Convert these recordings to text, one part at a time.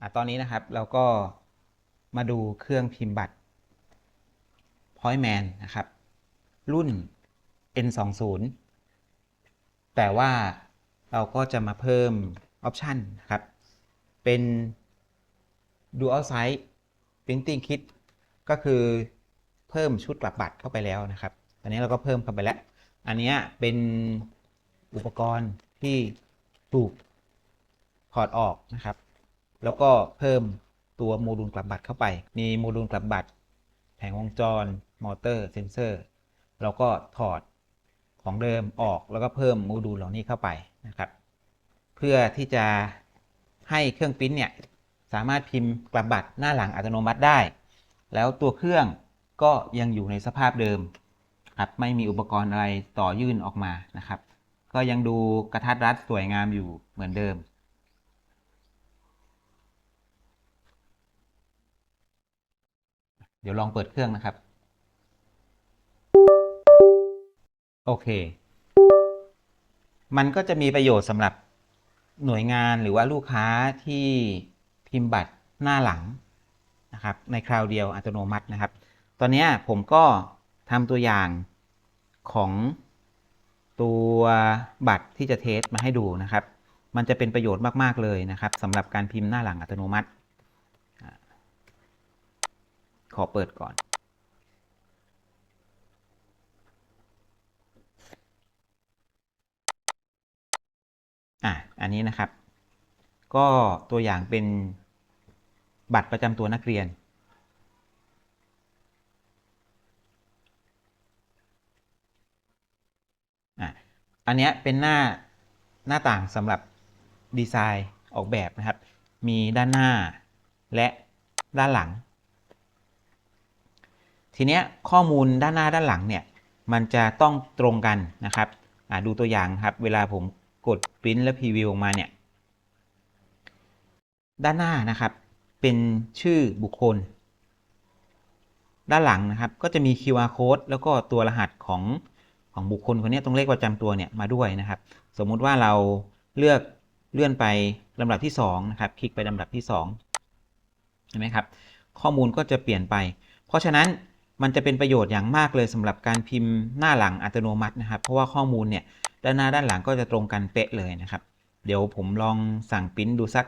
อะตอนนี้นะครับเราก็มาดูเครื่องพิมพ์บัตร Pointman นะครับ รุ่น N20 แต่ว่าเราก็จะมาเพิ่มออปชันนะครับ เป็น Dual Size Printing Kit ก็คือเพิ่มชุดกลับบัตรเข้าไปแล้วนะครับ อันนี้เราก็เพิ่มเข้าไปแล้ว อันนี้เป็นอุปกรณ์ที่ถูกถอดออกนะครับ แล้วก็เพิ่มตัวโมดูลกลับบัตรเข้าไป มีโมดูลกลับบัตรแผงวงจร มอเตอร์ เซนเซอร์ แล้วก็ถอดของเดิมออกแล้วก็เพิ่มโมดูลเหล่านี้เข้าไปนะครับ เพื่อที่จะให้เครื่องปริ้นเนี่ยสามารถพิมพ์กลับบัตรหน้าหลังอัตโนมัติได้ แล้วตัวเครื่องก็ยังอยู่ในสภาพเดิมครับไม่มีอุปกรณ์อะไรต่อยื่นออกมานะครับ ก็ยังดูกระทัดรัดสวยงามอยู่เหมือนเดิม เดี๋ยวลองเปิดเครื่องนะครับ โอเค มันก็จะมีประโยชน์สำหรับหน่วยงานหรือว่าลูกค้าที่พิมพ์บัตรหน้าหลังนะครับ ในคราวเดียวอัตโนมัตินะครับ ตอนนี้ผมก็ทำตัวอย่างของตัวบัตรที่จะเทสมาให้ดูนะครับ มันจะเป็นประโยชน์มาก ๆ เลยนะครับสำหรับการพิมพ์หน้าหลังอัตโนมัติ ขอเปิดก่อน อะ อันนี้นะครับ ก็ตัวอย่างเป็นบัตรประจำตัวนักเรียนอะอันเนี้ยเป็นหน้าหน้าต่างสำหรับดีไซน์ออกแบบนะครับ มีด้านหน้าและด้านหลัง ทีเนี้ยข้อมูลด้านหน้าด้านหลังเนี่ยมันจะต้องตรงกันนะครับดูตัวอย่างครับ เวลาผมกดปริ้นและพรีวิวออกมาเนี่ยด้านหน้านะครับเป็นชื่อบุคคล ด้านหลังนะครับก็จะมี QR code แล้วก็ตัวรหัสของของบุคคลคนนี้ตรงเลขประจำตัวเนี่ยมาด้วยนะครับ สมมุติว่าเราเลือกเลื่อนไปลำดับที่2นะครับคลิกไปลำดับที่2เห็นไหมครับข้อมูลก็จะเปลี่ยนไป เพราะฉะนั้น มันจะเป็นประโยชน์อย่างมากเลยสำหรับการพิมพ์หน้าหลังอัตโนมัตินะครับ เพราะว่าข้อมูลเนี่ยด้านหน้าด้านหลังก็จะตรงกันเป๊ะเลยนะครับ เดี๋ยวผมลองสั่งปริ้นดูสัก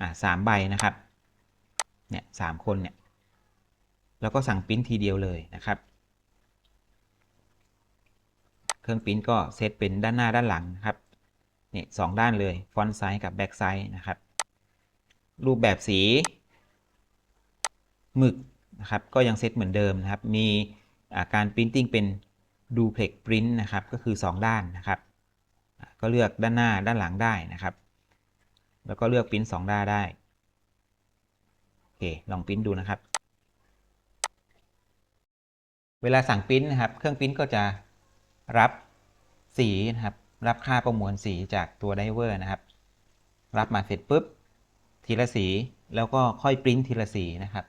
อ่าสามใบนะครับเนี่ยสามคนเนี่ยแล้วก็สั่งปริ้นทีเดียวเลยนะครับ เครื่องปริ้นก็เซตเป็นด้านหน้าด้านหลังนะครับนี่สองด้านเลยฟอนต์ไซส์กับแบ็กไซส์นะครับ รูปแบบสีหมึก นะครับก็ยังเซตเหมือนเดิมนะครับ มีการปริ้นติ้งเป็นดูเพล็กปริ้นนะครับก็คือ 2 ด้านนะครับ ก็เลือกด้านหน้าด้านหลังได้นะครับ แล้วก็เลือกปริ้น2ด้านได้โอเคลองปริ้นดูนะครับ เวลาสั่งปริ้นนะครับ เครื่องปริ้นก็จะรับสีนะครับ รับค่าประมวลสีจากตัวไดเวอร์นะครับ รับมาเสร็จปุ๊บทีละสีแล้วก็ค่อยปริ้นทีละสีนะครับ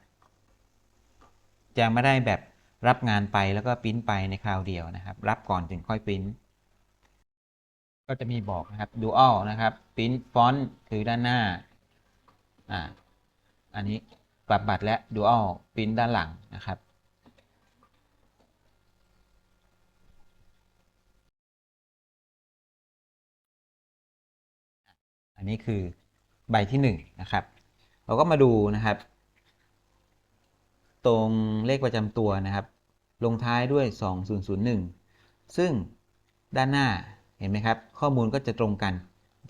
จะไม่ได้แบบรับงานไปแล้วก็ปริ้นไปในคราวเดียวนะครับ รับก่อนถึงค่อยปริ้น ก็จะมีบอกนะครับ dual นะครับปริ้นฟอนต์คือด้านหน้าอ่าอันนี้ปรับบัตรและ dual ปริ้นด้านหลังนะครับอันนี้คือใบที่1นนะครับ เราก็มาดูนะครับ ตรงเลขประจำตัวนะครับ ลงท้ายด้วย 2001 ซึ่งด้านหน้าเห็นไหมครับ ข้อมูลก็จะตรงกัน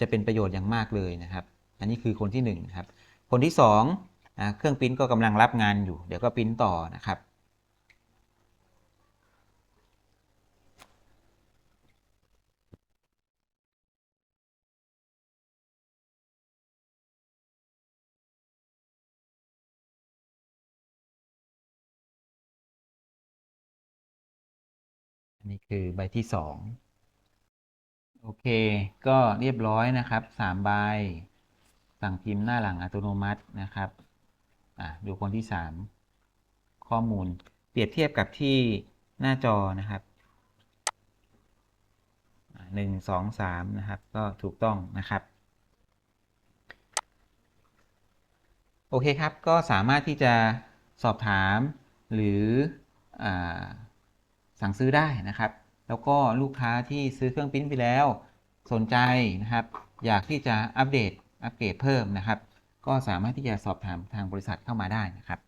จะเป็นประโยชน์อย่างมากเลยนะครับ อันนี้คือคนที่1นะครับ คนที่2เครื่องปริ้นก็กำลังรับงานอยู่ เดี๋ยวก็ปริ้นต่อนะครับ อันนี้คือใบที่สองโอเค ก็เรียบร้อยนะครับสามใบ สั่งพิมพ์หน้าหลังอัตโนมัตินะครับอะดูคนที่สามข้อมูล เปรียบเทียบกับที่หน้าจอนะครับหนึ่งสองสามนะครับ ก็ถูกต้องนะครับโอเคครับ ก็สามารถที่จะสอบถามหรือ สั่งซื้อได้นะครับ แล้วก็ลูกค้าที่ซื้อเครื่องพิมพ์ไปแล้ว สนใจนะครับ อยากที่จะอัปเดตอัปเกรดเพิ่มนะครับ ก็สามารถที่จะสอบถามทางบริษัทเข้ามาได้นะครับ